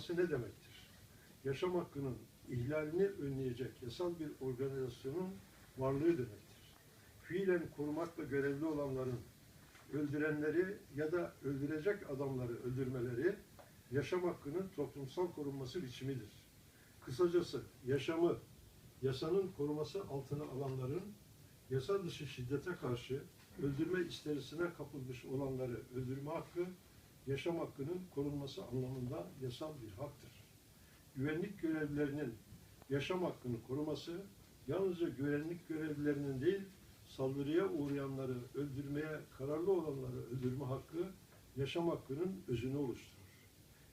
korunması ne demektir? Yaşam hakkının ihlalini önleyecek yasal bir organizasyonun varlığı demektir. Fiilen korumakla görevli olanların öldürenleri ya da öldürecek adamları öldürmeleri yaşam hakkının toplumsal korunması biçimidir. Kısacası yaşamı yasanın koruması altına alanların yasa dışı şiddete karşı öldürme isterisine kapılmış olanları öldürme hakkı yaşam hakkının korunması anlamında yasal bir haktır. Güvenlik görevlilerinin yaşam hakkını koruması yalnızca güvenlik görevlilerinin değil, saldırıya uğrayanları öldürmeye kararlı olanları öldürme hakkı yaşam hakkının özünü oluşturur.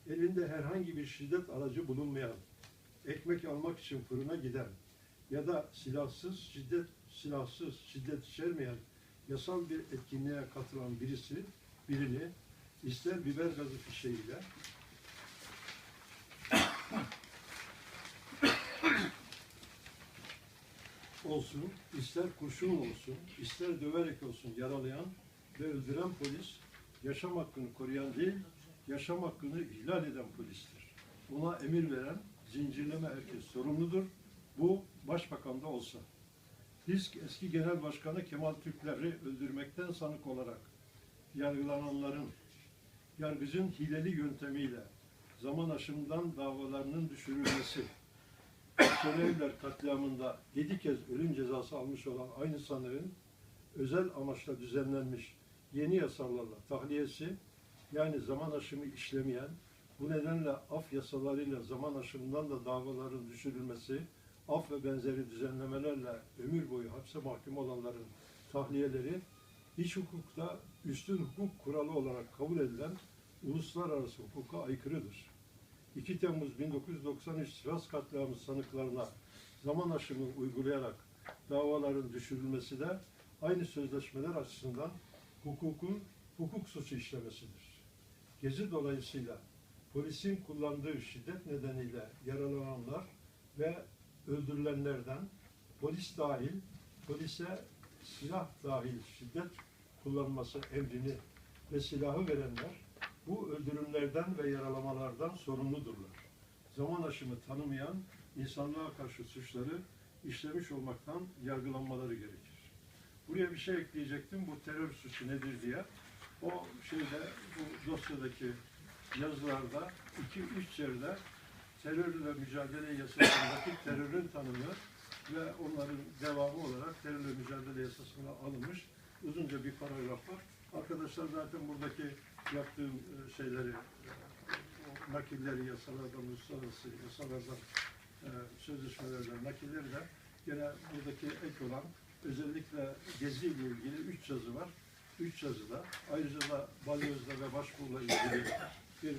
Elinde herhangi bir şiddet aracı bulunmayan, ekmek almak için fırına giden ya da silahsız şiddet silahsız şiddet içermeyen yasal bir etkinliğe katılan birisi birini ister biber gazı fişeğiyle olsun, ister kurşun olsun, ister döverek olsun yaralayan ve öldüren polis yaşam hakkını koruyan değil, yaşam hakkını ihlal eden polistir. Buna emir veren zincirleme herkes sorumludur. Bu başbakan da olsa. Disk eski genel başkanı Kemal Türkler'i öldürmekten sanık olarak yargılananların yargıcın hileli yöntemiyle zaman aşımından davalarının düşürülmesi, Şerevler katliamında yedi kez ölüm cezası almış olan aynı sanığın özel amaçla düzenlenmiş yeni yasalarla tahliyesi yani zaman aşımı işlemeyen bu nedenle af yasalarıyla zaman aşımından da davaların düşürülmesi, af ve benzeri düzenlemelerle ömür boyu hapse mahkum olanların tahliyeleri iç hukukta üstün hukuk kuralı olarak kabul edilen uluslararası hukuka aykırıdır. 2 Temmuz 1993 Sivas katliamı sanıklarına zaman aşımı uygulayarak davaların düşürülmesi de aynı sözleşmeler açısından hukukun hukuk suçu işlemesidir. Gezi dolayısıyla polisin kullandığı şiddet nedeniyle yaralananlar ve öldürülenlerden polis dahil, polise silah dahil şiddet kullanması emrini ve silahı verenler bu öldürümlerden ve yaralamalardan sorumludurlar. Zaman aşımı tanımayan insanlığa karşı suçları işlemiş olmaktan yargılanmaları gerekir. Buraya bir şey ekleyecektim. Bu terör suçu nedir diye. O şeyde bu dosyadaki yazılarda iki üç yerde terörle mücadele yasasındaki terörün tanımı ve onların devamı olarak terörle mücadele yasasına alınmış uzunca bir paragraf var. Arkadaşlar zaten buradaki yaptığım e, şeyleri, e, nakilleri yasalardan, uluslararası yasalardan, e, sözleşmelerden nakilleri de gene buradaki ek olan özellikle Gezi ile ilgili üç yazı var. Üç yazıda. Ayrıca da Balyoz'da ve Başbuğ'la ilgili bir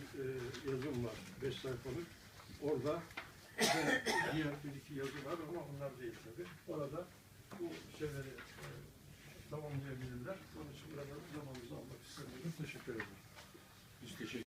yazım var. Beş sayfalık. Orada diğer bir iki yazı var ama onlar değil tabii. Orada bu şeyleri e, tamamlayabilirler. Onun için burada zamanımızı almak istemiyorum. Teşekkür ederim. Biz teşekkür